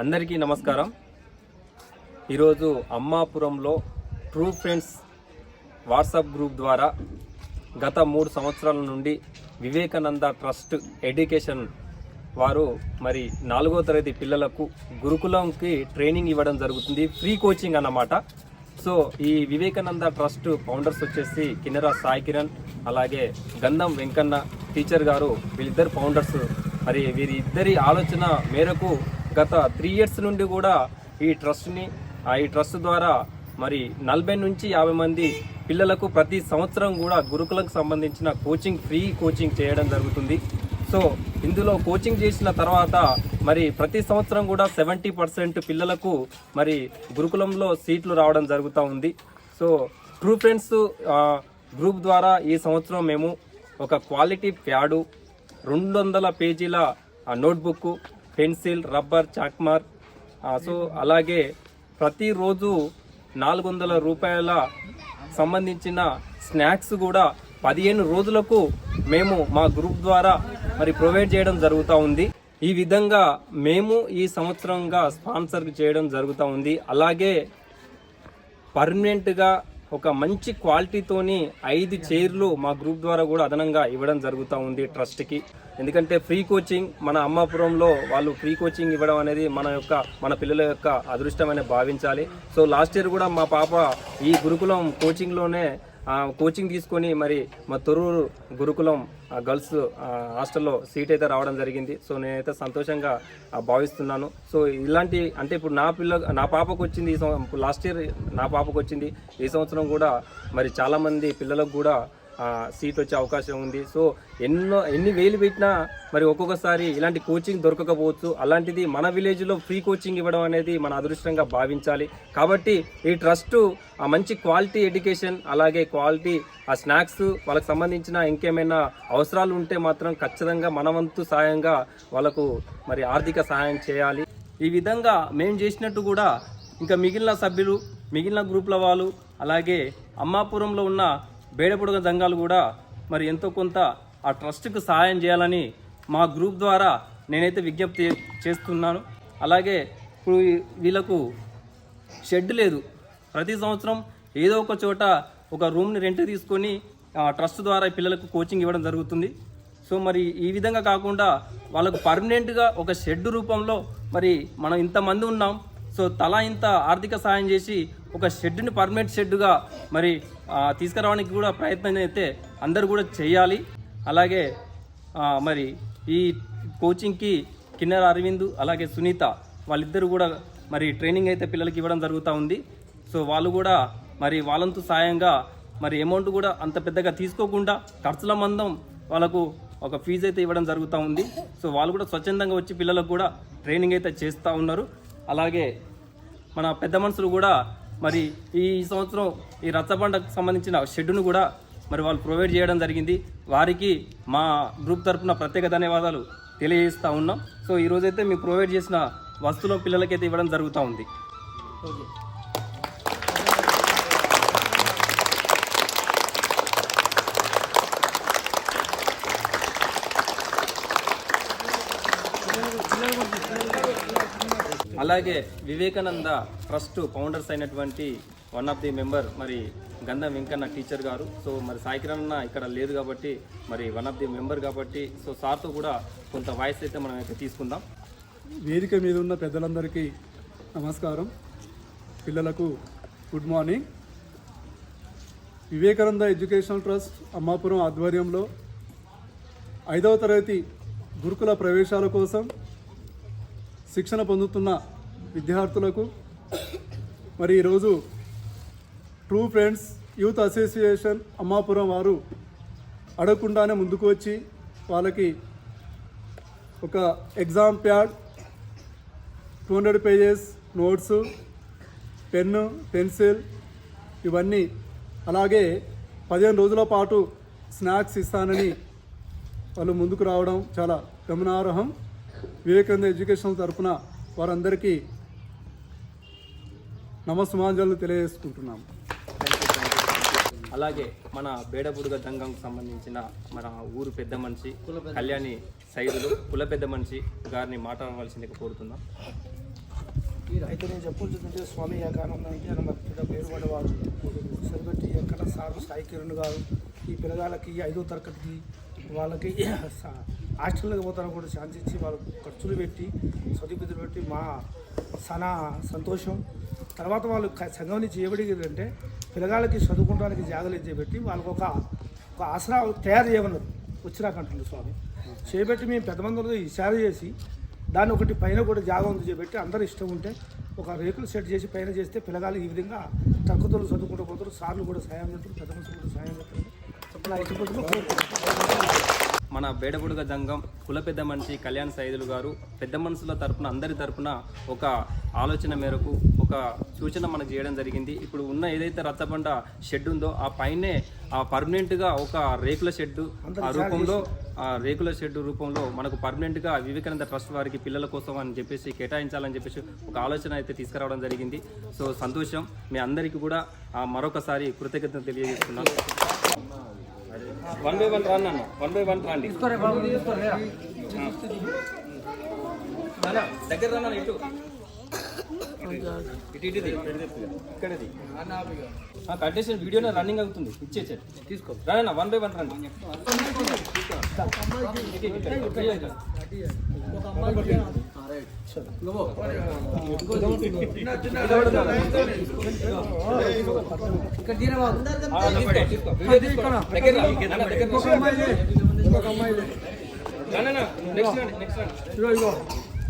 అందరికీ నమస్కారం. ఈరోజు అమ్మాపురంలో ట్రూ ఫ్రెండ్స్ వాట్సాప్ గ్రూప్ ద్వారా గత మూడు సంవత్సరాల నుండి వివేకానంద ట్రస్ట్ ఎడ్యుకేషన్ వారు మరి నాలుగో తరగతి పిల్లలకు గురుకులంకి ట్రైనింగ్ ఇవ్వడం జరుగుతుంది. ఫ్రీ కోచింగ్ అన్నమాట. సో ఈ వివేకానంద ట్రస్ట్ ఫౌండర్స్ వచ్చేసి కిన్నెర సాయి కిరణ్ అలాగే గంధం వెంకన్న టీచర్ గారు వీళ్ళిద్దరు ఫౌండర్స్. మరి వీరిద్దరి ఆలోచన మేరకు గత త్రీ ఇయర్స్ నుండి కూడా ఈ ట్రస్ట్ని ఆ ఈ ట్రస్ట్ ద్వారా మరి నలభై నుంచి యాభై మంది పిల్లలకు ప్రతి సంవత్సరం కూడా గురుకులకు సంబంధించిన కోచింగ్ ఫ్రీ కోచింగ్ చేయడం జరుగుతుంది. సో ఇందులో కోచింగ్ చేసిన తర్వాత మరి ప్రతి సంవత్సరం కూడా సెవెంటీ పర్సెంట్ పిల్లలకు మరి గురుకులంలో సీట్లు రావడం జరుగుతూ ఉంది. సో ట్రూ ఫ్రెండ్స్ గ్రూప్ ద్వారా ఈ సంవత్సరం మేము ఒక క్వాలిటీ ప్యాడు రెండు వందల పేజీల నోట్బుక్ పెన్సిల్ రబ్బర్ చాక్మార్. సో అలాగే ప్రతిరోజు నాలుగు వందల రూపాయల సంబంధించిన స్నాక్స్ కూడా పదిహేను రోజులకు మేము మా గ్రూప్ ద్వారా మరి ప్రొవైడ్ చేయడం జరుగుతూ ఉంది. ఈ విధంగా మేము ఈ సంవత్సరంగా స్పాన్సర్ చేయడం జరుగుతూ ఉంది. అలాగే పర్మనెంట్గా ఒక మంచి క్వాలిటీతోని ఐదు చైర్లు మా గ్రూప్ ద్వారా కూడా అదనంగా ఇవ్వడం జరుగుతూ ఉంది ట్రస్ట్కి. ఎందుకంటే ఫ్రీ కోచింగ్ మన అమ్మాపురంలో వాళ్ళు ఫ్రీ కోచింగ్ ఇవ్వడం అనేది మన యొక్క మన పిల్లల యొక్క అదృష్టమని భావించాలి. సో లాస్ట్ ఇయర్ కూడా మా పాప ఈ గురుకులం కోచింగ్లోనే కోచింగ్ తీసుకొని మరి మా తొరూరు గురుకులం ఆ, గర్ల్స్ హాస్టల్లో సీట్ అయితే రావడం జరిగింది. సో నేనైతే సంతోషంగా భావిస్తున్నాను. సో ఇలాంటి అంటే ఇప్పుడు నా పిల్ల నా పాపకు వచ్చింది ఈ సంవ- లాస్ట్ ఇయర్ నా పాపకు వచ్చింది. ఈ సంవత్సరం కూడా మరి చాలామంది పిల్లలకు కూడా సీట్ వచ్చే అవకాశం ఉంది. సో ఎన్నో ఎన్ని వేలు పెట్టినా మరి ఒక్కొక్కసారి ఇలాంటి కోచింగ్ దొరకకపోవచ్చు. అలాంటిది మన విలేజ్లో ఫ్రీ కోచింగ్ ఇవ్వడం అనేది మన అదృష్టంగా భావించాలి. కాబట్టి ఈ ట్రస్ట్ ఆ మంచి క్వాలిటీ ఎడ్యుకేషన్ అలాగే క్వాలిటీ ఆ స్నాక్స్ వాళ్ళకి సంబంధించిన ఇంకేమైనా అవసరాలు ఉంటే మాత్రం ఖచ్చితంగా మనవంతు సాయంగా వాళ్ళకు మరి ఆర్థిక సహాయం చేయాలి. ఈ విధంగా మేము చేసినట్టు కూడా ఇంకా మిగిలిన సభ్యులు మిగిలిన గ్రూప్ల వాళ్ళు అలాగే అమ్మాపురంలో ఉన్న బేడపుడుగ దంగాలు కూడా మరి ఎంతో కొంత ఆ ట్రస్ట్కు సహాయం చేయాలని మా గ్రూప్ ద్వారా నేనైతే విజ్ఞప్తి చేస్తున్నాను. అలాగే ఇప్పుడు వీళ్ళకు షెడ్ లేదు. ప్రతి సంవత్సరం ఏదో ఒక చోట ఒక రూమ్ని రెంట్ తీసుకొని ఆ, ట్రస్ట్ ద్వారా పిల్లలకు కోచింగ్ ఇవ్వడం జరుగుతుంది. సో మరి ఈ విధంగా కాకుండా వాళ్ళకు పర్మనెంట్గా ఒక షెడ్ రూపంలో మరి మనం ఇంతమంది ఉన్నాం. సో తలా ఇంత ఆర్థిక సహాయం చేసి ఒక షెడ్ని పర్మనెంట్ షెడ్డుగా మరి తీసుకురావడానికి కూడా ప్రయత్నం అయితే అందరూ కూడా చేయాలి. అలాగే మరి ఈ కోచింగ్కి కిన్నెర అరవింద్ అలాగే సునీత వాళ్ళిద్దరు కూడా మరి ట్రైనింగ్ అయితే పిల్లలకి ఇవ్వడం జరుగుతూ ఉంది. సో వాళ్ళు కూడా మరి వాళ్ళంతు సాయంగా మరి అమౌంట్ కూడా అంత పెద్దగా తీసుకోకుండా ఖర్చుల మందం వాళ్ళకు ఒక ఫీజు అయితే ఇవ్వడం జరుగుతూ ఉంది. సో వాళ్ళు కూడా స్వచ్ఛందంగా వచ్చి పిల్లలకు కూడా ట్రైనింగ్ అయితే చేస్తూ ఉన్నారు. అలాగే మన పెద్ద మనుషులు కూడా మరి ఈ సంవత్సరం ఈ రచ్చబండకు సంబంధించిన షెడ్యూను కూడా మరి వాళ్ళు ప్రొవైడ్ చేయడం జరిగింది. వారికి మా గ్రూప్ తరపున ప్రత్యేక ధన్యవాదాలు తెలియజేస్తూ ఉన్నాం. సో ఈ రోజైతే మేము ప్రొవైడ్ చేసిన వస్తువులు పిల్లలకైతే ఇవ్వడం జరుగుతూ ఉంది. ఓకే. అలాగే వివేకానంద ట్రస్ట్ ఫౌండర్స్ అయినటువంటి వన్ ఆఫ్ ది మెంబర్ మరి గంధం వెంకన్న టీచర్ గారు. సో మరి సాయికిరణ్ అన్న ఇక్కడ లేదు కాబట్టి మరి వన్ ఆఫ్ ది మెంబర్ కాబట్టి సో సార్తో కూడా కొంత వాయిస్ అయితే మనం అయితే తీసుకుందాం. వేదిక మీద ఉన్న పెద్దలందరికీ నమస్కారం. పిల్లలకు good morning. Vivekananda educational trust Ammapuram ఆధ్వర్యంలో ఐదవ తరగతి గురుకుల ప్రవేశాల కోసం శిక్షణ పొందుతున్న విద్యార్థులకు మరి ఈరోజు true friends youth association Ammapuram వారు అడగకుండానే ముందుకు వచ్చి వాళ్ళకి ఒక exam pad two hundred pages notes pen pencil ఇవన్నీ అలాగే పదిహేను రోజుల పాటు స్నాక్స్ ఇస్తానని వాళ్ళు ముందుకు రావడం చాలా గమనార్హం. వివేకానంద ఎడ్యుకేషన్ తరఫున వారందరికీ నమస్సుమాంజలు తెలియజేసుకుంటున్నాము. అలాగే మన బేడబుడుగ దంగంకు సంబంధించిన మన ఊరు పెద్ద మనిషి కళ్యాణి సైదులు కుల పెద్ద మనిషి గారిని మాట్లాడవలసిందిగా కోరుతున్నాం. అయితే నేను చెప్పొచ్చుంటే స్వామి ఏకానందానికి ఆయన మరి పెద్ద పేరు పడేవాడు సరిపెట్టి ఎక్కడ సార్ సాయి కిరణ్ గారు ఈ పిల్లగాళ్ళకి ఐదో తరగతికి వాళ్ళకి హాస్టల్లోకి హాస్టల్కి పోతాను కూడా ఇచ్చి వాళ్ళు ఖర్చులు పెట్టి చదువుకుతులు పెట్టి మా చాలా సంతోషం. తర్వాత వాళ్ళు సంఘం నుంచి ఏబడిగిందంటే పిల్లగాళ్ళకి చదువుకోవడానికి జాగలు చేపెట్టి వాళ్ళకు ఒక ఒక ఆసరా తయారు చేయమన్నారు. వచ్చినాకంటుంది స్వామి. చేపెట్టి మేము పెద్ద మంది ఇషారా చేసి దాన్ని ఒకటి పైన కూడా జాగా ఉంది చేపెట్టి అందరు ఇష్టం ఉంటే ఒక రేకులు సెట్ చేసి పైన చేస్తే పిల్లగాళ్ళు ఈ విధంగా తక్కువతలు చదువుకుంటూ పోతారు. సార్లు కూడా సాయం చేస్తారు పెద్ద మనుషులు కూడా సాయం చేస్తారు. మన బేడబుడుగ జంగం కుల పెద్ద మనిషి కళ్యాణ్ సైదులు గారు పెద్ద మనుషుల తరపున అందరి తరపున ఒక ఆలోచన మేరకు ఒక సూచన మనకు చేయడం జరిగింది. ఇప్పుడు ఉన్న ఏదైతే రచ్చబండ షెడ్ ఉందో ఆ పైనే ఆ పర్మనెంట్గా ఒక రేకుల షెడ్ ఆ రూపంలో ఆ రేకుల షెడ్ రూపంలో మనకు పర్మనెంట్గా వివేకానంద ట్రస్ట్ వారికి పిల్లల కోసం అని చెప్పేసి కేటాయించాలని చెప్పేసి ఒక ఆలోచన అయితే తీసుకురావడం జరిగింది. సో సంతోషం. మీ అందరికీ కూడా మరొకసారి కృతజ్ఞతలు తెలియజేస్తున్నాను. వన్ బై వన్ రాను అన్న వన్ బై వన్ రాండి దగ్గర రా నాన్న, ఇటు. ఇక్కడది కంటెషన్ వీడియోనే రన్నింగ్ అవుతుంది ఇచ్చేసారు తీసుకో రా వన్ బై వన్ రండి ఇక్కడ వీడియో దగ్గర నెక్స్ట్ నెక్స్ట్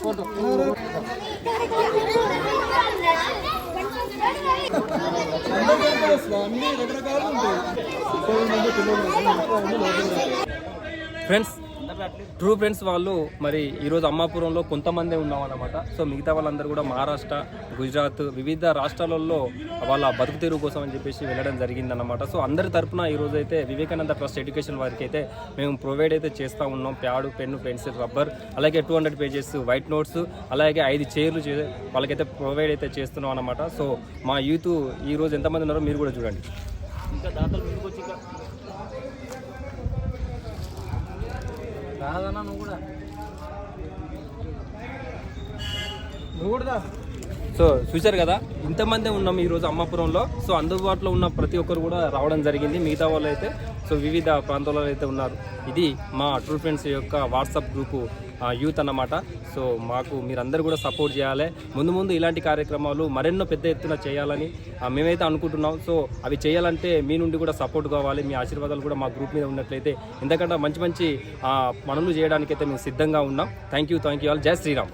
అడగొచ్చు. అన్ని రకరకాలు ఉంటాయి ఫ్రెండ్స్ ట్రూ ఫ్రెండ్స్ వాళ్ళు మరి ఈరోజు అమ్మాపురంలో కొంతమందే ఉన్నాం అన్నమాట సో మిగతా వాళ్ళందరూ కూడా మహారాష్ట్ర గుజరాత్ వివిధ రాష్ట్రాలలో వాళ్ళ బతుకు తెరువు కోసం అని చెప్పేసి వెళ్ళడం జరిగిందన్నమాట. సో అందరి తరపున ఈరోజు అయితే వివేకానంద ట్రస్ట్ ఎడ్యుకేషన్ వారికి అయితే మేము ప్రొవైడ్ అయితే చేస్తూ ఉన్నాం. ప్యాడు పెన్ను పెన్సిల్ రబ్బర్ అలాగే two hundred pages white notes అలాగే ఐదు చైర్లు చే వాళ్ళకైతే ప్రొవైడ్ అయితే చేస్తున్నాం అన్నమాట. సో మా యూత్ ఈరోజు ఎంతమంది ఉన్నారో మీరు కూడా చూడండి. ఇంకా దాతలు ముందుకు వచ్చి రాదన్నా నువ్వు కూడా. నువ్వు కూడా సో చూశారు కదా? ఇంతమంది ఉన్నాం ఈరోజు అమ్మాపురంలో. సో అందుబాటులో ఉన్న ప్రతి ఒక్కరు కూడా రావడం జరిగింది. మిగతా వాళ్ళు అయితే సో వివిధ ప్రాంతాలలో అయితే ఉన్నారు. ఇది మా ట్రూ ఫ్రెండ్స్ యొక్క వాట్సాప్ గ్రూపు. యూత్ అన్నమాట. సో మాకు మీరందరూ కూడా సపోర్ట్ చేయాలి. ముందు ముందు ఇలాంటి కార్యక్రమాలు మరెన్నో పెద్ద ఎత్తున చేయాలని మేమైతే అనుకుంటున్నాం. సో అవి చేయాలంటే మీ నుండి కూడా సపోర్ట్ కావాలి. మీ ఆశీర్వాదాలు కూడా మా గ్రూప్ మీద ఉన్నట్లయితే ఎందుకంటే మంచి మంచి పనులు చేయడానికైతే మేము సిద్ధంగా ఉన్నాం. Thank you thank you all. Jai Shriram.